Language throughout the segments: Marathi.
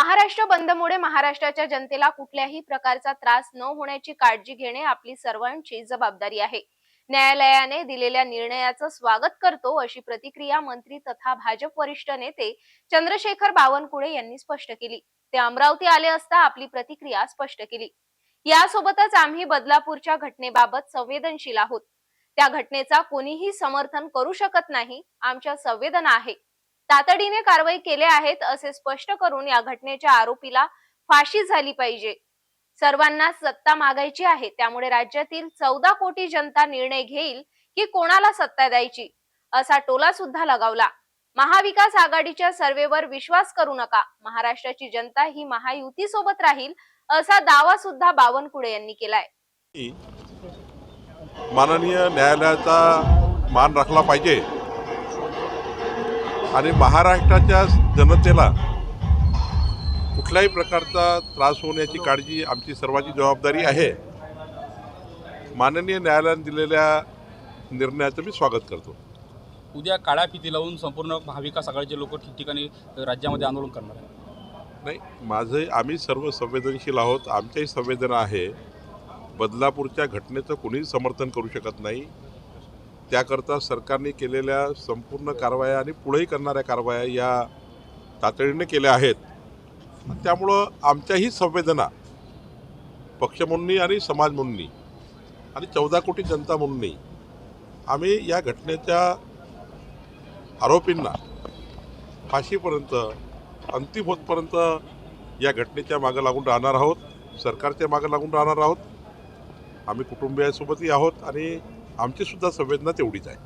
महाराष्ट्र बंदमुळे महाराष्ट्राच्या जनतेला कुठल्याही प्रकारचा त्रास न होण्याची काळजी घेणे आपली सर्वांची जबाबदारी आहे. न्यायालयाने दिलेल्या निर्णयाचं स्वागत करतो अशी प्रतिक्रिया मंत्री तथा भाजप वरिष्ठ नेते चंद्रशेखर बावनकुळे यांनी स्पष्ट केली. ते अमरावती आले असता आपली प्रतिक्रिया स्पष्ट केली. यासोबतच आम्ही बदलापूरच्या घटनेबाबत संवेदनशील आहोत. त्या घटनेचा कोणीही समर्थन करू शकत नाही. आमच्या संवेदना आहे. तातडीने कारवाई केले आहेत असे स्पष्ट करून या घटनेच्या आरोपीला फाशी झाली पाहिजे. सर्वांना सत्ता मागायची आहे त्यामुळे राज्यातील चौदा कोटी जनता निर्णय घेईल की कोणाला सत्ता द्यायची असा टोला सुद्धा लगावला. महाविकास आघाडीच्या सर्वेवर विश्वास करू नका महाराष्ट्राची जनता ही महायुती सोबत राहील असा दावा सुद्धा बावनकुळे यांनी केलाय. माननीय न्यायालयाचा मान राखला पाहिजे. आणि महाराष्ट्राच्या जनतेला कुठल्याही प्रकारचा त्रास होण्याची काळजी आमची सर्वांची जबाबदारी आहे. माननीय न्यायालयाने दिलेल्या निर्णयाचं मी स्वागत करतो. उद्या काळ्या फिती लावून संपूर्ण महाविकास आघाडीचे लोक ठिकठिकाणी राज्यामध्ये आंदोलन करणार आहेत. नाही माझं आम्ही सर्व संवेदनशील आहोत. आमच्याही संवेदना आहे. बदलापूरच्या घटनेचं कोणीही समर्थन करू शकत नाही. त्याकरता सरकारने केलेल्या संपूर्ण कारवाया आणि पुढेही करणाऱ्या कारवाया या तातडीने केल्या आहेत. त्यामुळं आमच्याही संवेदना पक्ष म्हणूनही आणि समाज म्हणूनही आणि चौदा कोटी जनता म्हणूनही आम्ही या घटनेच्या आरोपींना फाशीपर्यंत अंतिम होतपर्यंत या घटनेच्या मागं लागून राहणार आहोत सरकारच्या मागं लागून राहणार आहोत. आम्ही कुटुंबियासोबतही आहोत आणि आमची सुद्धा संवेदना तेवढीच आहे.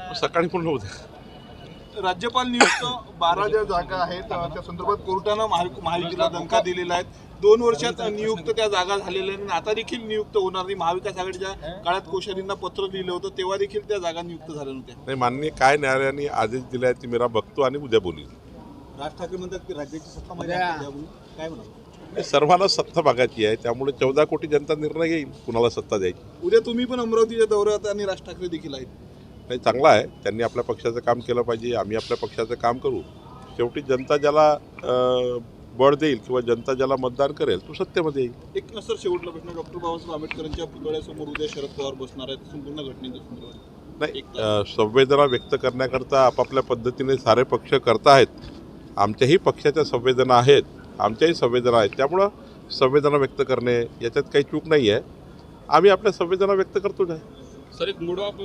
आहे सकाळी पण उद्या राज्यपाल नियुक्त बारा ज्या जागा आहेत त्या संदर्भात कोर्टानं महा- महायुतीला दणका दिलेला आहे. दोन वर्षात नियुक्त त्या जागा झालेल्या आहेत. आणि आता देखील नियुक्त होणार नाही. महाविकास आघाडीच्या काळात कोश्यारींना पत्र लिहिलं होतं. तेव्हा देखील त्या जागा नियुक्त झाल्या नव्हत्या. नाही माननीय काय न्यायालयाने आदेश दिले आहेत ते मी बघतो आणि उद्या बोलीन राज ठाकरे म्हणतात की राज्याची सत्ता. काय म्हणा सर्वांना सत्ता मागायची आहे. त्यामुळे चौदा कोटी जनता निर्णय घेईल. कुणाला सत्ता द्यायची? उद्या तुम्ही पण अमरावतीच्या दौऱ्यात आणि राज ठाकरे देखील आहेत. नाही चांगला आहे. त्यांनी आपल्या पक्षाचं काम केलं पाहिजे. आम्ही आपल्या पक्षाचं काम करू. शेवटी जनता ज्याला बळ देईल किंवा जनता ज्याला मतदान करेल तो सत्तेमध्ये येईल. एक सर शेवटला प्रश्न डॉक्टर बाबासाहेब आंबेडकरांच्या पुतळ्यासमोर उद्या शरद पवार बसणार आहेत. संपूर्ण घटनेच्या संदर्भात नाही संवेदना व्यक्त करण्याकरता आपापल्या पद्धतीने सारे पक्ष करताहेत आमच्याही पक्षाच्या संवेदना आहेत. आमच्याही संवेदना आहेत. त्यामुळं संवेदना व्यक्त करणे याच्यात काही चूक नाही आहे. आम्ही आपल्या संवेदना व्यक्त करतोच आहे. सर एक मूड ऑफ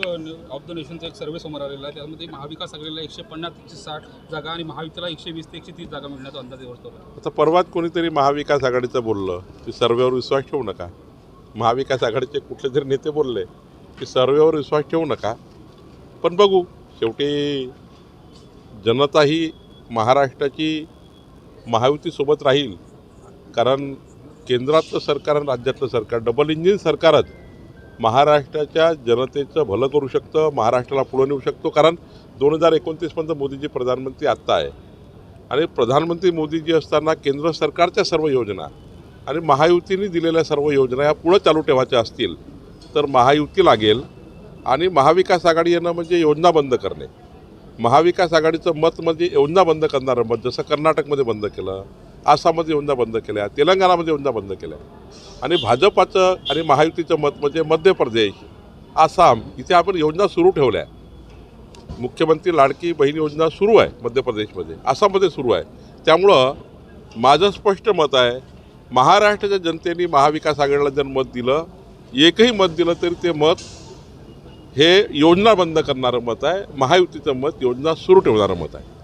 ऑफ द नेशनचा एक सर्वे समोर आलेला आहे. त्यामध्ये महाविकास आघाडीला एकशे पन्नास ते एकशे साठ जागा आणि महायुतीला एकशे वीस ते एकशे तीस जागा मिळण्याचा अंदाज वर्तवला. आता परवाच कोणीतरी महाविकास आघाडीचं बोललं. की सर्वेवर विश्वास ठेवू नका. महाविकास आघाडीचे कुठले तरी नेते बोलले की सर्वेवर विश्वास ठेवू नका. पण बघू शेवटी जनता ही महाराष्ट्राची महायुतीसोबत राहील कारण केंद्रातलं सरकार आणि राज्यातलं सरकार डबल इंजिन सरकारच महाराष्ट्राच्या जनतेचं भलं करू शकतं महाराष्ट्राला पुढे नेऊ शकतो कारण दोन हजार एकोणतीसपर्यंत मोदीजी प्रधानमंत्री आत्ता आहे. आणि प्रधानमंत्री मोदीजी असताना केंद्र सरकारच्या सर्व योजना आणि महायुतीने दिलेल्या सर्व योजना या पुढं चालू ठेवायच्या असतील तर महायुती लागेल आणि महाविकास आघाडी येणं म्हणजे योजना बंद करणे. महाविकास आघाडीचं मत म्हणजे योजना बंद करणारं मत जसं कर्नाटकमध्ये बंद केलं आसाममध्ये योजना बंद केल्या तेलंगणामध्ये योजना बंद केल्या. आणि भाजपाचं आणि महायुतीचं मत म्हणजे मध्य प्रदेश आसाम इथे आपण योजना सुरू ठेवल्या. मुख्यमंत्री लाडकी बहीण योजना सुरू आहे मध्य प्रदेशमध्ये आसाममध्ये सुरू आहे. त्यामुळं माझं स्पष्ट मत आहे महाराष्ट्राच्या जनतेने महाविकास आघाडीला जर मत दिलं एकही मत दिलं तरी ते मत हे योजना बंद करणारं मत आहे महायुतीचं मत योजना सुरू ठेवणारं मत आहे.